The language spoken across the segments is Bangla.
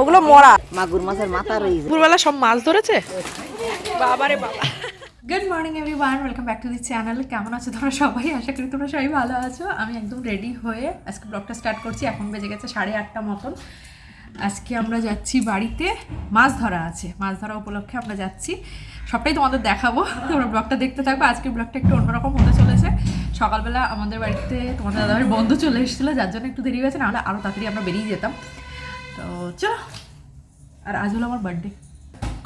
ওগুলো মরা। মাগুর মাছের মাথা রয়েছে দুপুরবেলা সব মাছ ধরেছে? বাবারে বাবা। Good morning everyone welcome back to the channel কেমন আছো তোমরা সবাই? আশা করি তোমরা সবাই ভালো আছো। আমি একদম রেডি হয়ে আজকে ব্লগটা স্টার্ট করছি। এখন বেজে গেছে সাড়ে আটটা মতন। আজকে আমরা যাচ্ছি বাড়িতে। মাছ ধরা আছে। মাছ ধরা উপলক্ষে আমরা যাচ্ছি। সবটাই তোমাদের দেখাবো। তোমরা ব্লগটা দেখতে থাকব। আজকের ব্লগটা একটু অন্যরকম হতে চলেছে। সকালবেলা আমাদের বাড়িতে তোমাদের দাদাভাই বন্ধু চলে এসেছিল যার জন্য একটু দেরি হয়েছে। নাহলে আরও তাড়াতাড়ি আমরা বেরিয়ে যেতাম। তো চলো। আর আজ হলো আমার বার্থডে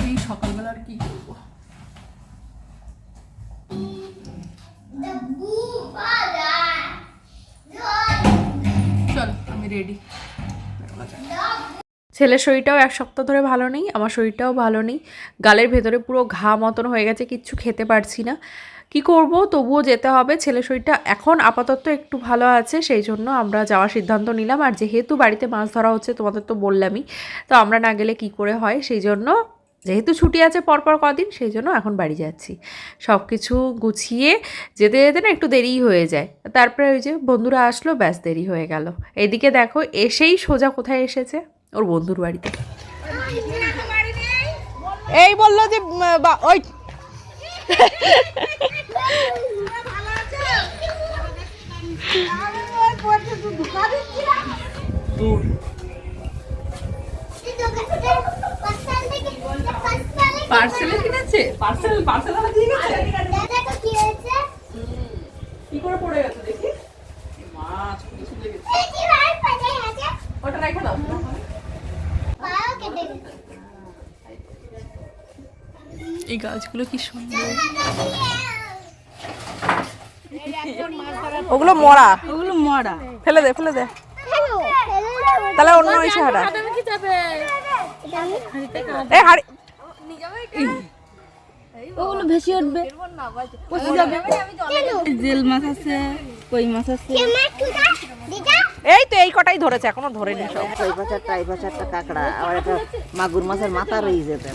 এই সকালবেলা আর কি করব? চলো, আমি রেডি ছেলের শরীরটাও এক সপ্তাহ ধরে ভালো নেই, আমার শরীরটাও ভালো নেই। গালের ভেতরে পুরো ঘা মতন হয়ে গেছে, কিচ্ছু খেতে পারছি না। কি করব? তবুও যেতে হবে। ছেলে শরীরটা এখন আপাতত একটু ভালো আছে সেই জন্য আমরা যাওয়ার সিদ্ধান্ত নিলাম। আর যেহেতু বাড়িতে মাছ ধরা হচ্ছে তোমাদের তো বললামই তো আমরা না গেলে কি করে হয়? সেই জন্য যেহেতু ছুটি আছে পরপর কদিন সেই জন্য এখন বাড়ি যাচ্ছি। সব কিছু গুছিয়ে যেতে যেতে না একটু দেরিই হয়ে যায়। তারপরে ওই যে বন্ধুরা আসলো ব্যাস দেরি হয়ে গেল। এদিকে দেখো এসেই সোজা কোথায় এসেছে? ওর বন্ধুর বাড়িতে। এই বলল যে বা- ওই পার্সেলে কিনেছে? পার্সেল পার্সেল আমার দিয়ে গেছে? কি করে পড়ে গেছে দেখি? মাছ খুলে খুলে গেছে। ওটা রাখো দাও। এই গাছগুলো কি সুন্দর। ওগুলো মরা। ওগুলো মরা। ফেলে দে ফেলে দে। তাহলে অন্য এসে হারা এ হাড়ি ওগুলো ভেসে উঠবে। পচে যাবে। জেল মাছ আছে কই মাছ আছে? এই তো এই কটাই ধরেছে এখনও ধরেনি সব। কই পাচারটা এই পাচারটা কাঁকড়া আবার একটা মাগুর মাছের মাথা রয়েছে তো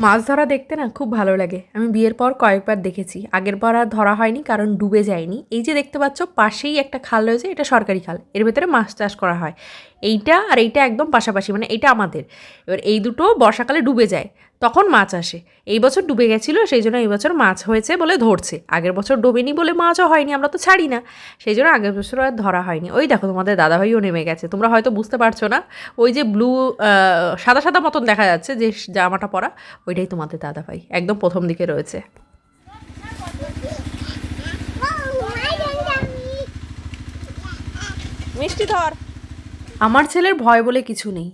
মাছ ধরা দেখতে না খুব ভালো লাগে। আমি বিয়ের পর কয়েকবার দেখেছি। আগের পর আর ধরা হয়নি, কারণ ডুবে যায়নি। এই যে দেখতে পাচ্ছ, পাশেই একটা খাল রয়েছে, এটা সরকারি খাল। এর ভেতরে মাছ চাষ করা হয়। এইটা আর এইটা একদম পাশাপাশি মানে এইটা আমাদের। এবার এই দুটো বর্ষাকালে ডুবে যায়, তখন মাছ আসে। এই বছর ডুবে গেছিল, সেই জন্য এই বছর মাছ হয়েছে বলে ধরছে। আগের বছর ডোবেনি বলে মাছও হয়নি, আমরা তো ছাড়ি না। সেই জন্য আগের বছর আর ধরা হয়নি। ওই দেখো তোমাদের দাদাভাইও নেমে গেছে, তোমরা হয়তো বুঝতে পারছ না। ওই যে ব্লু সাদা সাদা মতন দেখা যাচ্ছে যে জামাটা পরা, ওইটাই তোমাদের দাদাভাই, একদম প্রথম দিকে রয়েছে। মিষ্টি ধর আমার ছেলের ভয় বলে কিছু নেই।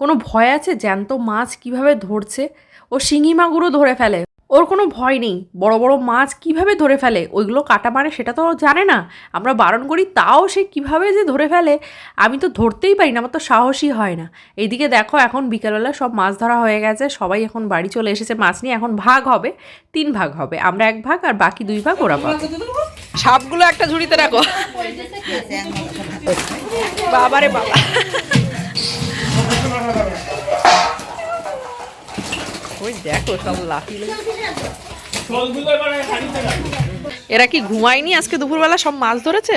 কোনো ভয় আছে? জ্যান্ত মাছ কীভাবে ধরছে? ও শিঙি মাগুরও ধরে ফেলে। ওর কোনো ভয় নেই। বড় বড় মাছ কীভাবে ধরে ফেলে? ওইগুলো কাটা মারে সেটা তো ও জানে না। আমরা বারণ করি তাও সে কীভাবে যে ধরে ফেলে? আমি তো ধরতেই পারি না আমার তো সাহসই হয় না। এইদিকে দেখো এখন বিকেলবেলা সব মাছ ধরা হয়ে গেছে। সবাই এখন বাড়ি চলে এসেছে। মাছ নিয়ে এখন ভাগ হবে তিন ভাগ হবে। আমরা এক ভাগ আর বাকি দুই ভাগ ওরা পাবে সাপগুলো একটা ঝুড়িতে রাখো। বাবা। ওই দেখো সব লাফি এরা কি ঘুমায়নি? আজকে দুপুরবেলা সব মাছ ধরেছে?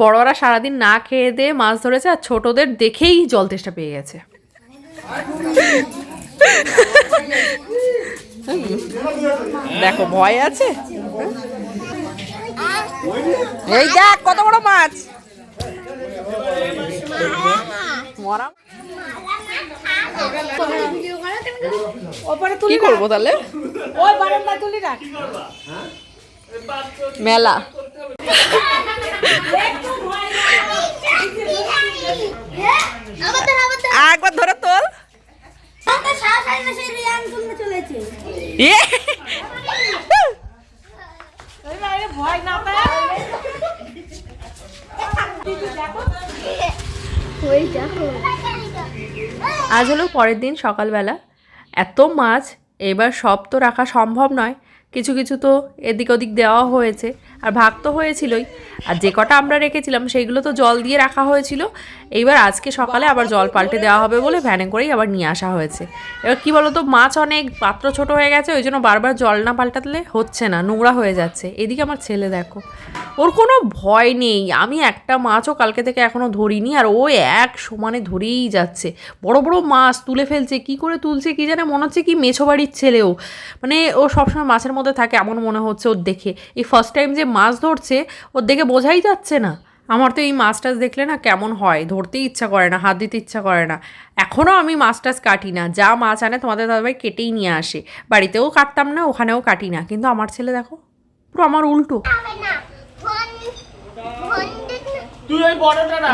বড়রা সারাদিন না খেয়ে দিয়ে মাছ ধরেছে আর ছোটদের দেখেই জল তেষ্টা পেয়ে গেছে। দেখো ভয় আছে? এই দেখ কত বড় মাছ। মরা কি করব তাহলে? মেলা। আর একবার ধরে তোল। ইয়ে। আজ হলো পরের দিন সকালবেলা। এত মাছ এবার সব তো রাখা সম্ভব নয়। কিছু কিছু তো এদিক ওদিক দেওয়া হয়েছে, আর ভাগ তো হয়েছিলই। আর যে কটা আমরা রেখেছিলাম, সেইগুলো তো জল দিয়ে রাখা হয়েছিল। এইবার আজকে সকালে আবার জল পাল্টে দেওয়া হবে বলে ভ্যানে করেই আবার নিয়ে আসা হয়েছে। এবার কি বলতো, মাছ অনেক পাত্র ছোট হয়ে গেছে, ওই জন্য বারবার জল না পাল্টালে হচ্ছে না, নোংরা হয়ে যাচ্ছে। এদিকে আমার ছেলে দেখো, ওর কোনো ভয় নেই। আমি একটা মাছও কালকে থেকে এখনও ধরিনি, আর ও এক সমানে ধরেই যাচ্ছে। বড় বড় মাছ তুলে ফেলছে, কি করে তুলছে কি জানে, মনে হচ্ছে কি মেছো বাড়ির ছেলেও। মানে ও সবসময় মাছের মধ্যে থাকে এমন মনে হচ্ছে ওর দেখে। এই ফার্স্ট টাইম যে মাছ ধরছে ওর দেখে বোঝাই যাচ্ছে না। আমার তো এই মাছ টাছ দেখলে না কেমন হয় ধরতেই ইচ্ছা করে না হাত দিতে ইচ্ছা করে না। এখনও আমি মাছ টাছ কাটি না যা মাছ আনে তোমাদের দাদাভাই কেটেই নিয়ে আসে। বাড়িতেও কাটতাম না ওখানেও কাটি না। কিন্তু আমার ছেলে দেখো পুরো আমার উল্টো।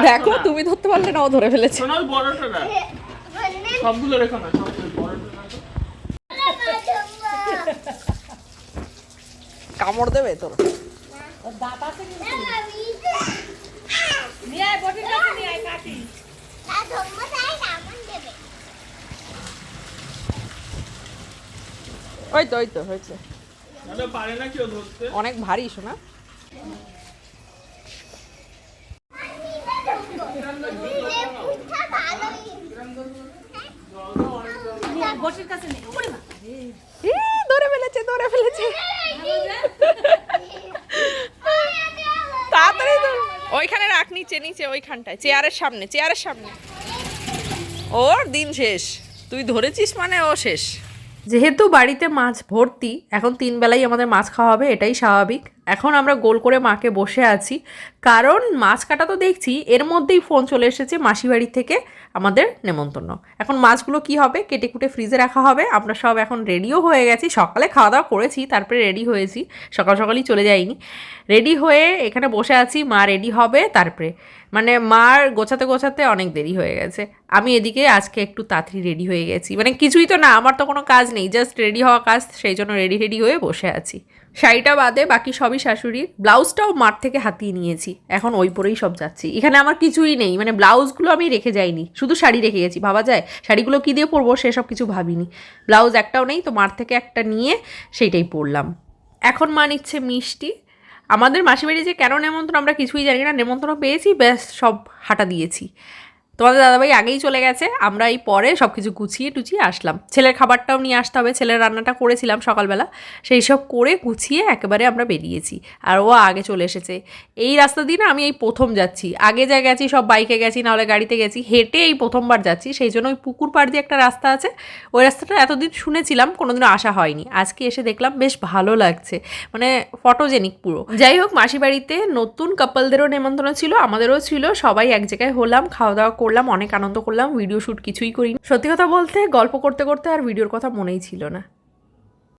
দেখো তুমি ধরতে পারলে না ও ধরে ফেলেছে। সবগুলো রেখো না সবগুলো বড়টা রাখো। কামড় দেবে তোর। ওই তো ওই তো হয়েছে। নাহলে পারে না কেউ ধরতে। অনেক ভারী শোনা ধরে ফেলেছে ধরে ফেলেছে তাড়াতাড়ি ধর। ওইখানে রাখ নিচে নিচে, ওইখানটায়, চেয়ারের সামনে চেয়ারের সামনে। ওর দিন শেষ। তুই ধরেছিস মানে ও শেষ। যেহেতু বাড়িতে মাছ ভর্তি, এখন তিন বেলাই আমাদের মাছ খাওয়া হবে, এটাই স্বাভাবিক। এখন আমরা গোল করে মাকে বসে আছি। কারণ মাছ কাটা তো দেখছি, এর মধ্যেই ফোন চলে এসেছে মাসি বাড়ি থেকে আমাদের নেমন্তন্ন। এখন মাছগুলো কি হবে কেটে কুটে ফ্রিজে রাখা হবে, আমরা সব এখন রেডিও হয়ে গেছি। সকালে খাওয়া দাওয়া করেছি, তারপরে রেডি হয়েছি। সকাল সকালই চলে যাইনি। রেডি হয়ে এখানে বসে আছি, মা রেডি হবে, তারপরে। মানে মার গোছাতে গোছাতে অনেক দেরি হয়ে গেছে। আমি এদিকে আজকে একটু তাড়াতাড়ি রেডি হয়ে গেছি। মানে কিছুই তো না, আমার তো কোনো কাজ নেই জাস্ট রেডি হওয়া কাজ, সেই জন্য রেডি রেডি হয়ে বসে আছি। শাড়িটা বাদে বাকি সবই শাশুড়ির। ব্লাউজটাও মাঠ থেকে হাতিয়ে নিয়েছি। এখন ওই পরেই সব যাচ্ছি। এখানে আমার কিছুই নেই। মানে ব্লাউজগুলো আমি রেখে যাইনি। শুধু শাড়ি রেখে গেছি। ভাবা যায়, শাড়িগুলো কী দিয়ে পরবো সেসব কিছু ভাবিনি। ব্লাউজ একটাও নেই, তো মাঠ থেকে একটা নিয়ে সেইটাই পরলাম। এখন মা নিচ্ছে মিষ্টি। আমাদের মাসি বাড়ি যে কেন নেমন্ত্রণ আমরা কিছুই জানি না। নেমন্ত্রণ পেয়েছি, ব্যাস সব হাঁটা দিয়েছি। তোমাদের দাদাভাই আগেই চলে গেছে, আমরা এই পরে সব কিছু গুছিয়ে টুচিয়ে আসলাম। ছেলের খাবারটাও নিয়ে আসতে হবে, ছেলের রান্নাটা করেছিলাম সকালবেলা, সেই সব করে গুছিয়ে একেবারে আমরা বেরিয়েছি, আর ও আগে চলে এসেছে। এই রাস্তা দিয়ে না আমি এই প্রথম যাচ্ছি, আগে যা গেছি সব বাইকে গেছি, নাহলে গাড়িতে গেছি, হেঁটে এই প্রথমবার যাচ্ছি, সেই জন্য ওই পুকুর পাড় দিয়ে একটা রাস্তা আছে, ওই রাস্তাটা এতদিন শুনেছিলাম, কোনোদিনও আসা হয়নি। আজকে এসে দেখলাম বেশ ভালো লাগছে মানে ফটোজেনিক পুরো। যাই হোক মাসি বাড়িতে নতুন কাপলদেরও নেমন্ত্রণ ছিল, আমাদেরও ছিল, সবাই এক জায়গায় হলাম খাওয়া দাওয়া করলাম, অনেক আনন্দ করলাম ভিডিও শ্যুট কিছুই করিনি। সত্যি কথা বলতে, গল্প করতে করতে আর ভিডিওর কথা মনেই ছিল না।